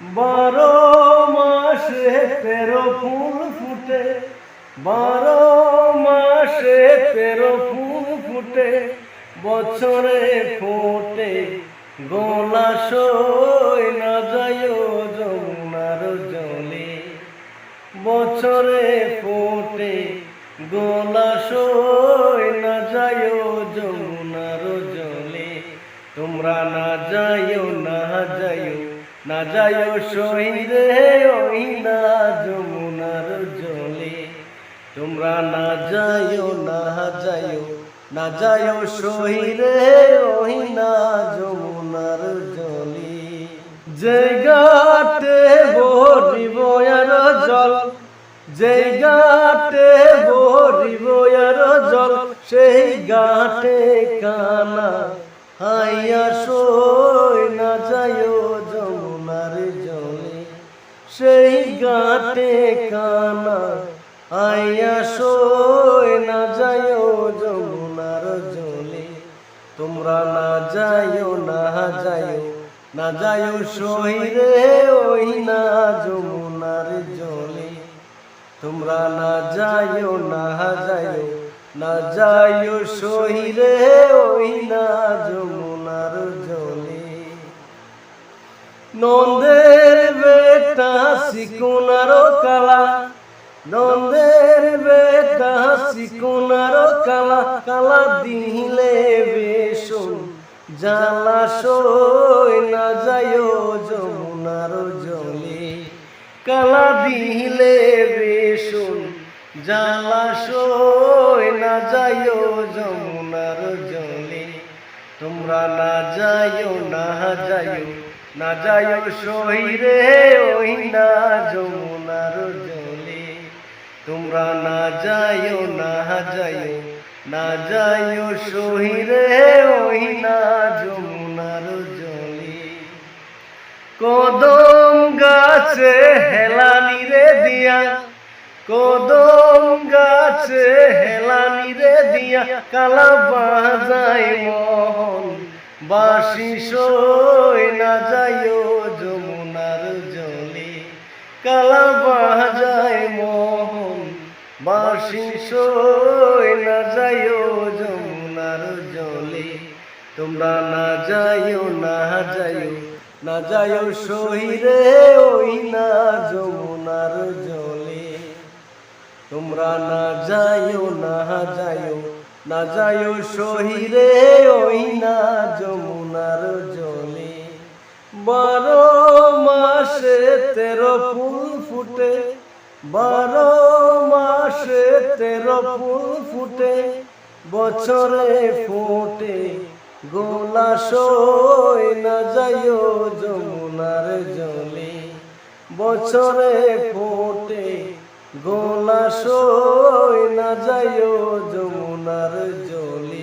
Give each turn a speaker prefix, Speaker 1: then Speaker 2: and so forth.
Speaker 1: বারো মাসে তেরো ফুল ফুটে, বারো মাসে তেরো ফুল ফুটে, বছরে ফোটে, গোলা সই না যায় যমুনার জলে। বছরে ফোটে, গোলা সই না যায় যমুনার জলে। তোমরা না যাইও না যাইও না যাইও সহিরে ওই না যমুনার জলে। তোমরা না যাইও না যাইও না যাইও সহিরে ওই না যমুনার জলে। যে গাটে আর জল, যে গাটে ভরিব আর জল, সেই গাটে কানা হাইয়া আইয়া সই না যাইও যমুনার জলে। তোমরা না যাইও না যাইও না যাইও সহিরে ওই না যমুনার জলে। তোমরা না যাইও না যাইও না যাইও সহিরে ওই না যমুনার জলে। নন্দের বেটা সিকুনার কালা নন্দের বেটা সিকুনার কালা কালা দিলে বেশন। সই না যাইও যমুনার জলে। কালা দিলে বেশন। সই না যাইও যমুনার জলে। তোমরা না যাইও না যাইও না যাইও সহিরে ওই না যমুনার তোমরা না যাইও না যাইও না যাইও সহিরে ওই না যমুনার জলে। কদম গাছে হেলানি রে দিয়া, কদম গাছে হেলানি রে দিয়া, কালা বাজায় মোহন বাসি বাসি না যাইও যমুনার জলে। তোমরা না যাইও না যাইও না যাইও সহিরে ওই না যমুনার জলে। তোমরা না যাইও না যাইও না যাইও সহিরে ওই না যমুনার জলে। বারো মাসে তেরো ফুল ফুটে, বারো তেরো ফুল ফুটে, বছরে ফোটে। গোলা সই না যাইও যমুনার জলে, বছরে ফোটে। গোলা সই না যাইও যমুনার জলে।